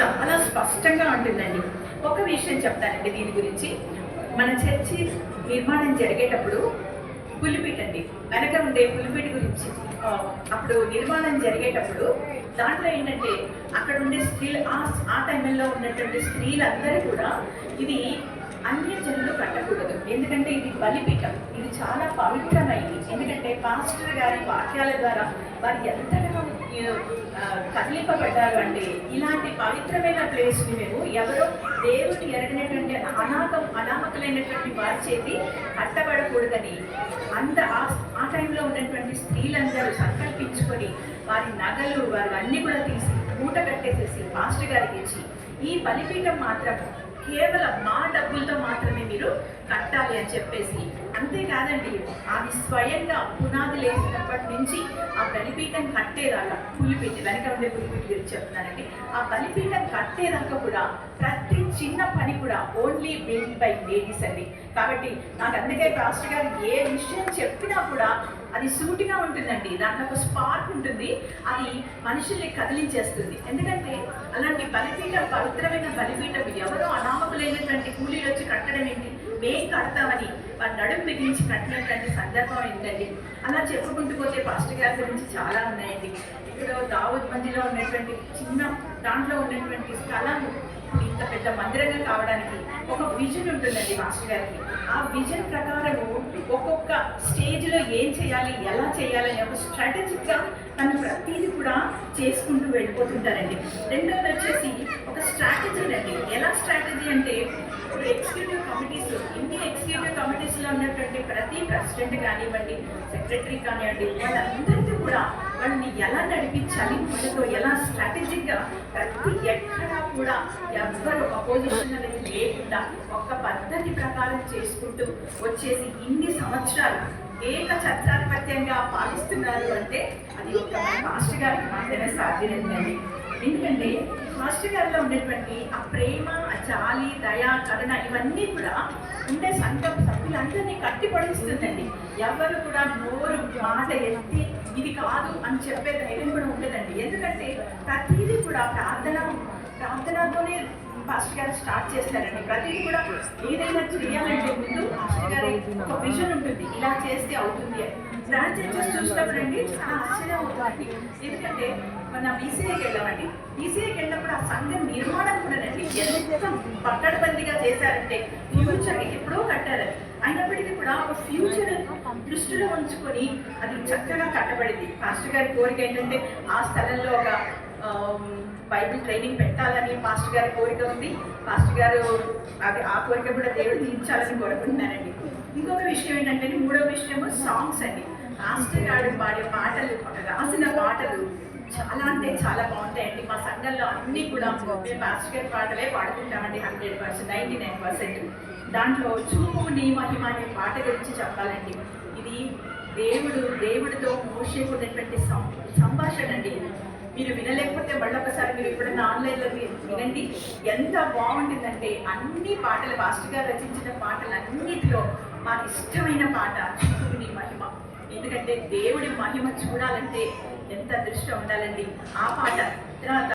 చాలా స్పష్టంగా ఉంటుందండి. ఒక విషయం చెప్తానండి దీని గురించి. మన చర్చి నిర్మాణం జరిగేటప్పుడు పులిపీట అండి. వెనక ఉండే పులిపీట గురించి అప్పుడు నిర్మాణం జరిగేటప్పుడు దాంట్లో ఏంటంటే అక్కడ ఉండే స్త్రీలు ఆ ఆ టైంలో ఉన్నటువంటి స్త్రీలందరూ కూడా ఇది అన్య జనులు కట్టకూడదు. ఎందుకంటే ఇది బలిపీఠం. ఇది చాలా పవిత్రమైంది. ఎందుకంటే పాస్టర్ గారి వాక్యాల ద్వారా వారు ఎంతగా కదిలింపబడ్డారు అంటే ఇలాంటి పవిత్రమైన ప్లేస్ని మేము ఎవరో దేవుడు ఎరగినటువంటి అనాథం అనామకులైనటువంటి వారి చేతి కట్టబడకూడదని అంత ఆ- టైంలో ఉన్నటువంటి స్త్రీలందరూ సంకల్పించుకొని వారి నగలు వారి అన్ని కూడా తీసి మూట కట్టేసేసి మాస్టర్ గారికి ఇచ్చి ఈ బలిపీఠం మాత్రం కేవలం మా డబ్బులతో కట్టాలి అని చెప్పేసి. అంతేకాదండి అది స్వయంగా పునాది లేచినప్పటి నుంచి ఆ బలిపీఠం కట్టేదాకా పులిపీఠ వెనక ఉండే పులిపీఠ గురించి చెప్తున్నానండి ఆ బలిపీఠం కట్టేదాకా కూడా ప్రతి చిన్న పని కూడా ఓన్లీ బిల్డ్ బై లేడీస్ అండి. కాబట్టి నాకు అందుకే పాస్టర్ గారు ఏ విషయం చెప్పినా కూడా అది సూటిగా ఉంటుందండి. దాంట్లో ఒక స్పార్క్ ఉంటుంది అది మనుషుల్ని కదిలించేస్తుంది. ఎందుకంటే అలాంటి బలిపీఠ పవిత్రమైన బలిపీఠం ఎవరో అనామకులైనటువంటి కూలీలు వచ్చి కట్టడం ఏంటి? మేం కడతామని వారి నడుము బిగించి కట్టినటువంటి సందర్భం ఏంటండి? అలా చెప్పుకుంటూ పోతే పాస్టర్ గారి గురించి చాలా ఉన్నాయండి. ఇక్కడ దావుద్ మందిలో ఉన్నటువంటి చిన్న దాంట్లో ఉన్నటువంటి స్థలం ఇంత పెద్ద మందిరంగా కావడానికి ఒక విజన్ ఉంటుందండి మాస్టర్ గారికి. ఆ విజన్ ప్రకారము ఒక్కొక్క స్టేజ్లో ఏం చేయాలి ఎలా చేయాలి అనే ఒక స్ట్రాటజిక్గా తను ప్రతిదీ కూడా చేసుకుంటూ వెళ్ళిపోతుంటారండి. రెండోది వచ్చేసి ఒక స్ట్రాటజీ అండి ఎలా స్ట్రాటజీ అంటే ఎగ్జిక్యూటివ్ కమిటీ ఉన్నటువంటి ప్రతి ప్రెసిడెంట్ కానివ్వండి సెక్రటరీ కానివ్వండి వాళ్ళందరికీ కూడా వాళ్ళని ఎలా నడిపించాలి వాళ్ళతో ఎలా స్ట్రాటజిక్గా ప్రతి ఎక్కడా కూడా ఎవ్వరు అపోజిషన్ అనేది లేకుండా ఒక పద్ధతి ప్రకారం చేసుకుంటూ వచ్చేసి ఇన్ని సంవత్సరాలు ఏక చర్చాధిపత్యంగా పాలిస్తున్నారు అంటే అది ఒక మాస్టర్ గారికి మాత్రమే సాధ్యమైందండి. ఎందుకంటే మాస్టర్ గారిలో ఉండేటువంటి ఆ ప్రేమ ఆ జాలి దయ కరుణ ఇవన్నీ కూడా ఉండే సంఘం సభ్యులందరినీ కట్టి పడుస్తుందండి ఎవరు కూడా నోరు మాట ఎత్తి ఇది కాదు అని చెప్పే ధైర్యం కూడా ఉండదండి. ఎందుకంటే ప్రతిదీ కూడా ప్రార్థన ప్రార్థనతోనే పాస్టర్ గారు స్టార్ట్ చేస్తారండి. ప్రతిదీ కూడా ఏదైనా చేయాలంటే ముందు పాస్టర్ గారి ఒక విజన్ ఉంటుంది. ఇలా చేస్తే అవుతుంది అని. బ్రాంచ్ చర్చెస్ చూసినప్పుడు అండి చాలా ఆశ్చర్యం అవుతుందండి ఎందుకంటే మన బీసీఐకి వెళ్ళామండి. బీసీఐకి వెళ్ళినప్పుడు ఆ సంఘం నిర్మాణం కూడానండి ఎంత పక్కడబందిగా చేశారంటే ఫ్యూచర్ ఎప్పుడో కట్టారు. అయినప్పటికీ కూడా ఒక ఫ్యూచర్ దృష్టిలో ఉంచుకొని అది చక్కగా కట్టబడింది. పాస్టర్ గారి కోరిక ఏంటంటే ఆ స్థలంలో ఒక బైబిల్ ట్రైనింగ్ పెట్టాలని పాస్టర్ గారి కోరిక ఉంది. పాస్టర్ గారు అది ఆ కోరిక కూడా దేవుడు తీర్చాలని కోరుకుంటున్నారండి. ఇంకొక విషయం ఏంటంటే మూడో విషయము సాంగ్స్ అండి. పాస్టర్ గారు పాడే పాటలు రాసిన పాటలు చాలా అంటే చాలా బాగుంటాయండి. మా సంఘంలో అన్నీ కూడా మేము పాస్టర్ గారి పాటలే పాడుకుంటామండి hundred percent ninety nine percent. దాంట్లో చూపు నీ మహిమ అనే పాట గురించి చెప్పాలండి. ఇది దేవుడు దేవుడితో మోసేకున్నటువంటి సం సంభాషణ అండి. మీరు వినలేకపోతే మళ్ళీ ఒకసారి మీరు ఎప్పుడైనా ఆన్లైన్లో వినండి. ఎంత బాగుంటుందంటే అన్ని పాటలు మాస్టర్ గారు రచించిన పాటలు అన్నిటిలో మాకు ఇష్టమైన పాట చూపు మహిమ. ఎందుకంటే దేవుడి మహిమ చూడాలంటే ఎంత అదృష్టం ఉండాలండి. ఆ పాట తర్వాత